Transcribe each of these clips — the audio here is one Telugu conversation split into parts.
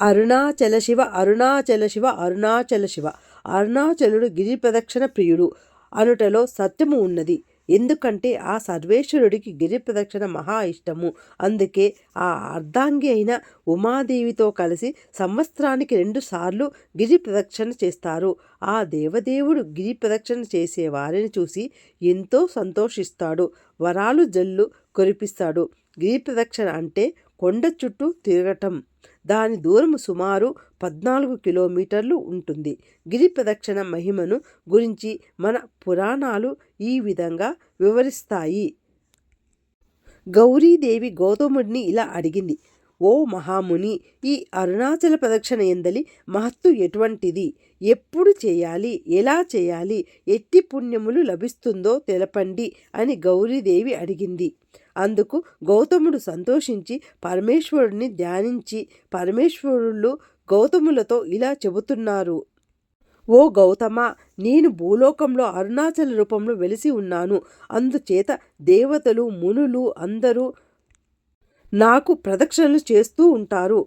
అరుణాచల శివ అరుణాచల శివ అరుణాచల శివ అరుణాచలుడు గిరి ప్రదక్షిణ ప్రియుడు. అనుటలో సత్యము ఉన్నది. ఎందుకంటే ఆ సర్వేశ్వరుడికి గిరి ప్రదక్షిణ మహా ఇష్టము. అందుకే ఆ అర్ధాంగి అయిన ఉమాదేవితో కలిసి సంవత్సరానికి రెండు సార్లు గిరి ప్రదక్షిణ చేస్తారు. ఆ దేవదేవుడు గిరి ప్రదక్షిణ చేసే వారిని చూసి ఎంతో సంతోషిస్తాడు. వరాలు జల్లు కురిపిస్తాడు. గిరి ప్రదక్షిణ అంటే కొండ చుట్టూ తిరగటం. దాని దూరం సుమారు పద్నాలుగు కిలోమీటర్లు ఉంటుంది. గిరి ప్రదక్షిణ మహిమను గురించి మన పురాణాలు ఈ విధంగా వివరిస్తాయి. గౌరీదేవి గౌతముడిని ఇలా అడిగింది. ఓ మహాముని ఈ అరుణాచల ప్రదక్షిణ ఎందలి మహత్తు ఎటువంటిది? ఎప్పుడు చేయాలి? ఎలా చేయాలి? ఎట్టి పుణ్యములు లభిస్తుందో తెలపండి అని గౌరీదేవి అడిగింది. అందుకు గౌతముడు సంతోషించి పరమేశ్వరుడిని ధ్యానించి పరమేశ్వరులు గౌతములతో ఇలా చెబుతున్నారు. ఓ గౌతమ నేను భూలోకంలో అరుణాచల రూపంలో వెలిసి ఉన్నాను. అందుచేత దేవతలు మునులు అందరూ నాకు ప్రదక్షిణలు చేస్తూ ఉంటారు.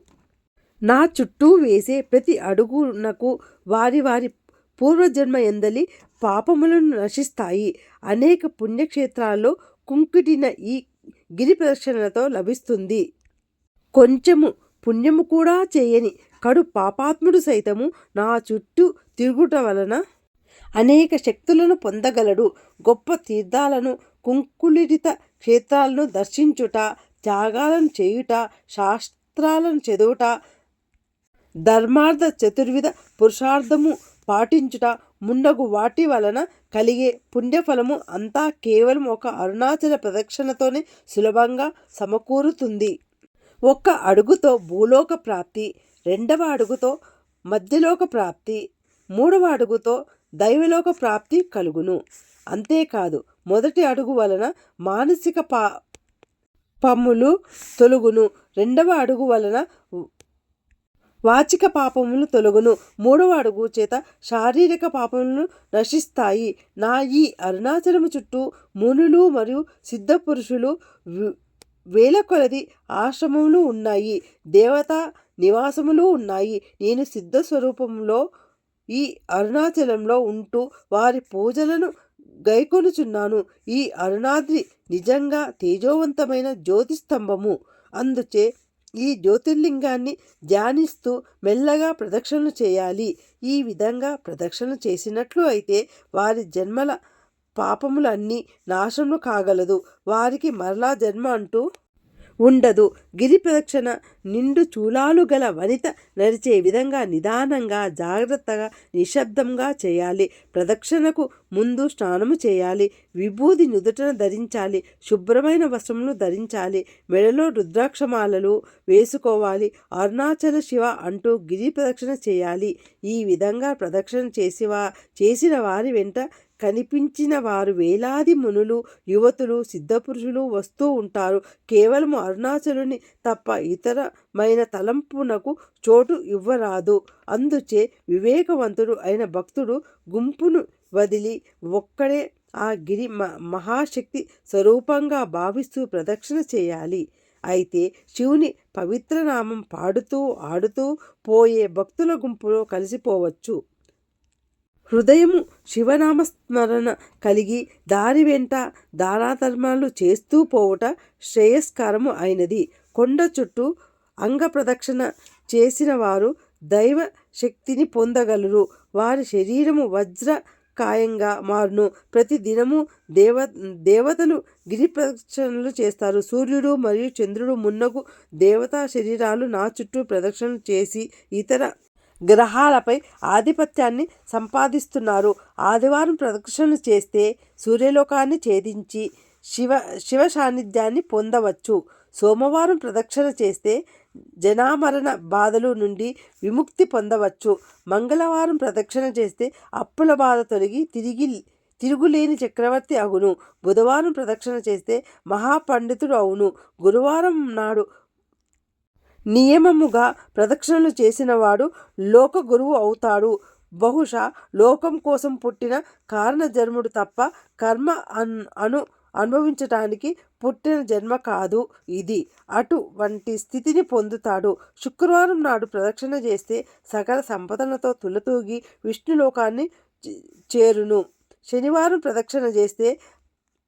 నా చుట్టూ వేసే ప్రతి అడుగునకు వారి వారి పూర్వజన్మ ఎందలి పాపములను నశిస్తాయి. అనేక పుణ్యక్షేత్రాల్లో కుంకుటిన ఈ గిరి ప్రదక్షిణలతో లభిస్తుంది. కొంచెము పుణ్యము కూడా చేయని కడు పాపాత్ముడు సైతము నా చుట్టూ తిరుగుట వలన అనేక శక్తులను పొందగలడు. గొప్ప తీర్థాలను కుంకులిరిత క్షేత్రాలను దర్శించుట త్యాగాలను చేయుట శాస్త్రాలను చదువుట ధర్మార్థ చతుర్విధ పురుషార్థము పాటించుట ముండగు వాటి వలన కలిగే పుణ్యఫలము అంతా కేవలం ఒక అరుణాచల ప్రదక్షిణతోనే సులభంగా సమకూరుతుంది. ఒక్క అడుగుతో భూలోక ప్రాప్తి రెండవ అడుగుతో మధ్యలోక ప్రాప్తి మూడవ అడుగుతో దైవలోక ప్రాప్తి కలుగును. అంతేకాదు మొదటి అడుగు వలన మానసిక పా పమ్ములు తొలుగును. రెండవ అడుగు వలన వాచిక పాపములు తొలగును. మూడవ అడుగు చేత శారీరక పాపములను నశిస్తాయి. నా ఈ అరుణాచలము చుట్టూ మునులు మరియు సిద్ధ పురుషులు వేల కొలది ఆశ్రమములు ఉన్నాయి. దేవతా నివాసములు ఉన్నాయి. నేను సిద్ధ స్వరూపంలో ఈ అరుణాచలంలో ఉంటూ వారి పూజలను గైకొనుచున్నాను ఈ అరుణాద్రి నిజంగా తేజోవంతమైన జ్యోతిస్తంభము. అందుచే ఈ జ్యోతిర్లింగాన్ని ధ్యానిస్తూ మెల్లగా ప్రదక్షిణలు చేయాలి. ఈ విధంగా ప్రదక్షిణ చేసినట్లు అయితే వారి జన్మల పాపములన్నీ నాశనము కాగలదు. వారికి మరలా జన్మ అంటూ ఉండదు. గిరి ప్రదక్షిణ నిండు చూలాలు గల వనిత నడిచే విధంగా నిదానంగా జాగ్రత్తగా నిశ్శబ్దంగా చేయాలి. ప్రదక్షిణకు ముందు స్నానము చేయాలి. విభూది నుదుటన ధరించాలి. శుభ్రమైన వస్త్రములు ధరించాలి. మెడలో రుద్రాక్షమాలలు వేసుకోవాలి. అరుణాచల శివ అంటూ గిరి ప్రదక్షిణ చేయాలి. ఈ విధంగా ప్రదక్షిణ చేసివా చేసిన వారి వెంట కనిపించిన వారు వేలాది మునులు యువతులు సిద్ధపురుషులు వస్తూ ఉంటారు. కేవలం అరుణాచలుని తప్ప ఇతరమైన తలంపునకు చోటు ఇవ్వరాదు. అందుచే వివేకవంతుడు అయిన భక్తుడు గుంపును వదిలి ఒక్కడే ఆ గిరి మహాశక్తి స్వరూపంగా భావిస్తూ ప్రదక్షిణ చేయాలి. అయితే శివుని పవిత్ర నామం పాడుతూ ఆడుతూ పోయే భక్తుల గుంపులో కలిసిపోవచ్చు. హృదయము శివనామస్మరణ కలిగి దారి వెంట దానాధర్మాలు చేస్తూ పోవుట శ్రేయస్కరము అయినది. కొండ చుట్టూ అంగ ప్రదక్షిణ చేసిన వారు దైవ శక్తిని పొందగలరు. వారి శరీరము వజ్ర కాయంగా మారును. ప్రతి దినము దేవ దేవతలు గిరి ప్రదక్షిణలు చేస్తారు. సూర్యుడు మరియు చంద్రుడు మున్నగు దేవతా శరీరాలు నా చుట్టూ ప్రదక్షిణ చేసి ఇతర గ్రహాలపై ఆధిపత్యాన్ని సంపాదిస్తున్నారు. ఆదివారం ప్రదక్షిణ చేస్తే సూర్యలోకాన్ని ఛేదించి శివ శివ సాన్నిధ్యాన్ని పొందవచ్చు. సోమవారం ప్రదక్షిణ చేస్తే జనామరణ బాధలు నుండి విముక్తి పొందవచ్చు. మంగళవారం ప్రదక్షిణ చేస్తే అప్పుల బాధ తొలగి తిరిగి తిరుగులేని చక్రవర్తి అగును బుధవారం ప్రదక్షిణ చేస్తే మహాపండితుడు అవును. గురువారం నాడు నియమముగా ప్రదక్షిణలు చేసినవాడు లోక గురువు అవుతాడు. బహుశా లోకం కోసం పుట్టిన కారణజన్ముడు తప్ప కర్మ అన్ అను అనుభవించటానికి పుట్టిన జన్మ కాదు ఇది. అటువంటి స్థితిని పొందుతాడు. శుక్రవారం నాడు ప్రదక్షిణ చేస్తే సకల సంపదలతో తులతూగి విష్ణులోకాన్ని చే- చేరును. శనివారం ప్రదక్షిణ చేస్తే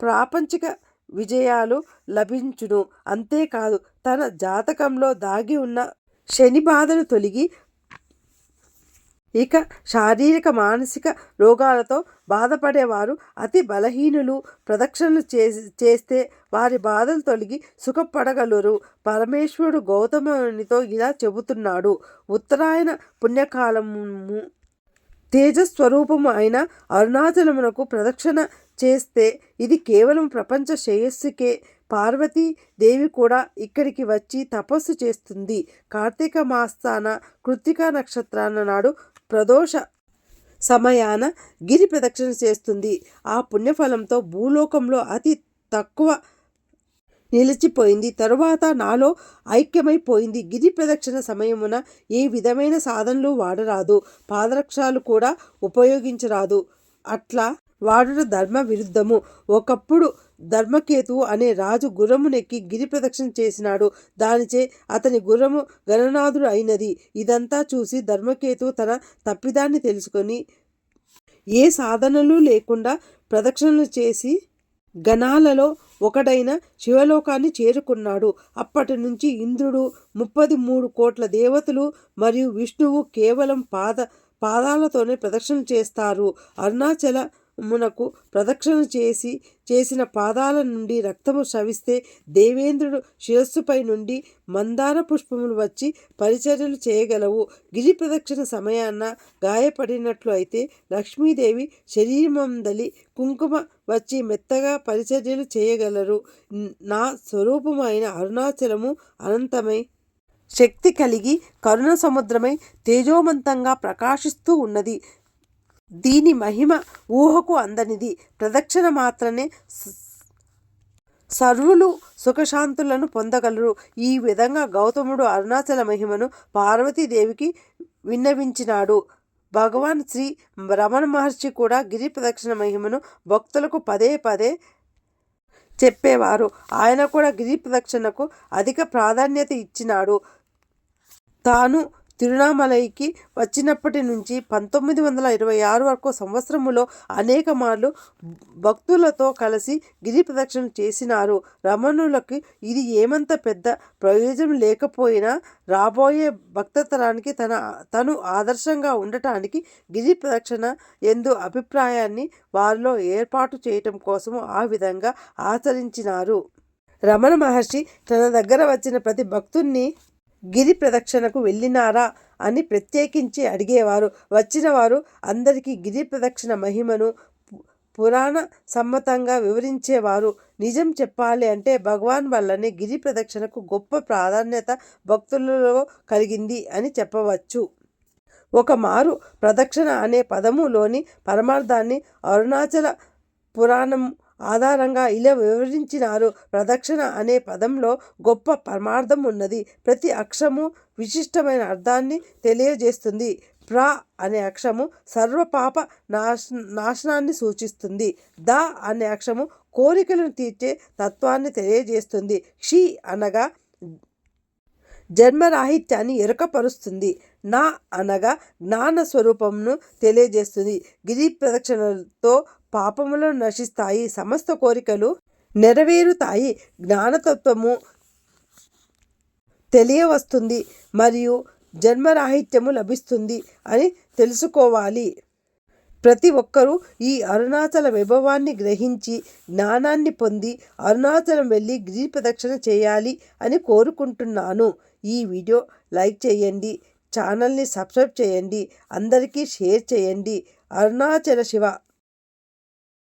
ప్రాపంచిక విజయాలు లభించును. అంతేకాదు తన జాతకంలో దాగి ఉన్న శని బాధలు తొలగి ఇక శారీరక మానసిక రోగాలతో బాధపడేవారు అతి బలహీనులు. ప్రదక్షిణలు చే చేస్తే వారి బాధలు తొలగి సుఖపడగలరు. పరమేశ్వరుడు గౌతమునితో ఇలా చెబుతున్నాడు. ఉత్తరాయణ పుణ్యకాలము తేజస్వరూపము అయిన అరుణాచలమునకు ప్రదక్షిణ చేస్తే ఇది కేవలం ప్రపంచ శ్రేయస్సుకే. పార్వతీ దేవి కూడా ఇక్కడికి వచ్చి తపస్సు చేస్తుంది. కార్తీక మాసాన కృత్తికా నక్షత్రాన నాడు ప్రదోష సమయాన గిరి ప్రదక్షిణ చేస్తుంది. ఆ పుణ్యఫలంతో భూలోకంలో అతి తక్కువ నిలిచిపోయింది. తరువాత నాలో ఐక్యమైపోయింది. గిరి ప్రదక్షిణ సమయమున ఏ విధమైన సాధనలు వాడరాదు. పాదరక్షాలు కూడా ఉపయోగించరాదు. అట్లా వాడుట ధర్మ విరుద్ధము. ఒకప్పుడు ధర్మకేతువు అనే రాజు గుర్రమునెక్కి గిరి ప్రదక్షిణ చేసినాడు. దానిచే అతని గుర్రము గణనాథుడు అయినది. ఇదంతా చూసి ధర్మకేతు తన తప్పిదాన్ని తెలుసుకొని ఏ సాధనలు లేకుండా ప్రదక్షిణలు చేసి గణాలలో ఒకడైన శివలోకాన్ని చేరుకున్నాడు. అప్పటి నుంచి ఇంద్రుడు ముప్పది మూడు కోట్ల దేవతలు మరియు విష్ణువు కేవలం పాద పాదాలతోనే ప్రదక్షిణ చేస్తారు. అరుణాచల మునకు ప్రదక్షిణ చేసి చేసిన పాదాల నుండి రక్తము స్రవిస్తే దేవేంద్రుడు శిరస్సుపై నుండి మందార పుష్పములు వచ్చి పరిచర్యలు చేయగలవు. గిరి ప్రదక్షిణ సమయాన గాయపడినట్లు అయితే లక్ష్మీదేవి శరీరమందలి కుంకుమ వచ్చి మెత్తగా పరిచర్యలు చేయగలరు. నా స్వరూపమైన అరుణాచలము అనంతమై శక్తి కలిగి కరుణ సముద్రమై తేజోమంతంగా ప్రకాశిస్తూ ఉన్నది. దీని మహిమ ఊహకు అందనిది. ప్రదక్షిణ మాత్రమే సర్వులు సుఖశాంతులను పొందగలరు. ఈ విధంగా గౌతముడు అరుణాచల మహిమను పార్వతీదేవికి విన్నవించినాడు. భగవాన్ శ్రీ రమణ మహర్షి కూడా గిరి ప్రదక్షిణ మహిమను భక్తులకు పదే పదే చెప్పేవారు. ఆయన కూడా గిరి ప్రదక్షిణకు అధిక ప్రాధాన్యత ఇచ్చినాడు. తాను తిరునామలైకి వచ్చినప్పటి నుంచి పంతొమ్మిది వందల ఇరవై ఆరు వరకు సంవత్సరములో అనేక మార్లు భక్తులతో కలిసి గిరి ప్రదక్షిణ చేసినారు. రమణులకి ఇది ఏమంత పెద్ద ప్రయోజనం లేకపోయినా రాబోయే భక్తతరానికి తన తను ఆదర్శంగా ఉండటానికి గిరి ప్రదక్షిణ ఎందు అభిప్రాయాన్ని వారిలో ఏర్పాటు చేయటం కోసము ఆ విధంగా ఆచరించినారు. రమణ మహర్షి తన దగ్గర వచ్చిన ప్రతి భక్తుణ్ణి గిరి ప్రదక్షిణకు వెళ్ళినారా అని ప్రత్యేకించి అడిగేవారు. వచ్చినవారు అందరికీ గిరి ప్రదక్షిణ మహిమను పురాణ సమ్మతంగా వివరించేవారు. నిజం చెప్పాలి అంటే భగవాన్ వల్లనే గిరి ప్రదక్షిణకు గొప్ప ప్రాధాన్యత భక్తులలో కలిగింది అని చెప్పవచ్చు. ఒక మారు ప్రదక్షిణ అనే పదములోని పరమార్థాన్ని అరుణాచల పురాణం ఆధారంగా ఇలా వివరించినారు. ప్రదక్షిణ అనే పదంలో గొప్ప పరమార్థం ఉన్నది. ప్రతి అక్షరము విశిష్టమైన అర్థాన్ని తెలియజేస్తుంది. ప్ర అనే అక్షరము సర్వపాప నాశ నాశనాన్ని సూచిస్తుంది. ద అనే అక్షరము కోరికలను తీర్చే తత్వాన్ని తెలియజేస్తుంది. క్షి అనగా జన్మరాహిత్యాన్ని ఎరుకపరుస్తుంది. నా అనగా జ్ఞాన స్వరూపంను తెలియజేస్తుంది. గిరి ప్రదక్షిణలతో పాపములు నశిస్తాయి. సమస్త కోరికలు నెరవేరుతాయి. జ్ఞానతత్వము తెలియవస్తుంది మరియు జన్మరాహిత్యము లభిస్తుంది అని తెలుసుకోవాలి. ప్రతి ఒక్కరూ ఈ అరుణాచల వైభవాన్ని గ్రహించి జ్ఞానాన్ని పొంది అరుణాచలం వెళ్ళి గిరి ప్రదక్షిణ చేయాలి అని కోరుకుంటున్నాను. ఈ వీడియో లైక్ చేయండి. ఛానల్ని సబ్స్క్రైబ్ చేయండి. అందరికీ షేర్ చేయండి. అరుణాచల శివ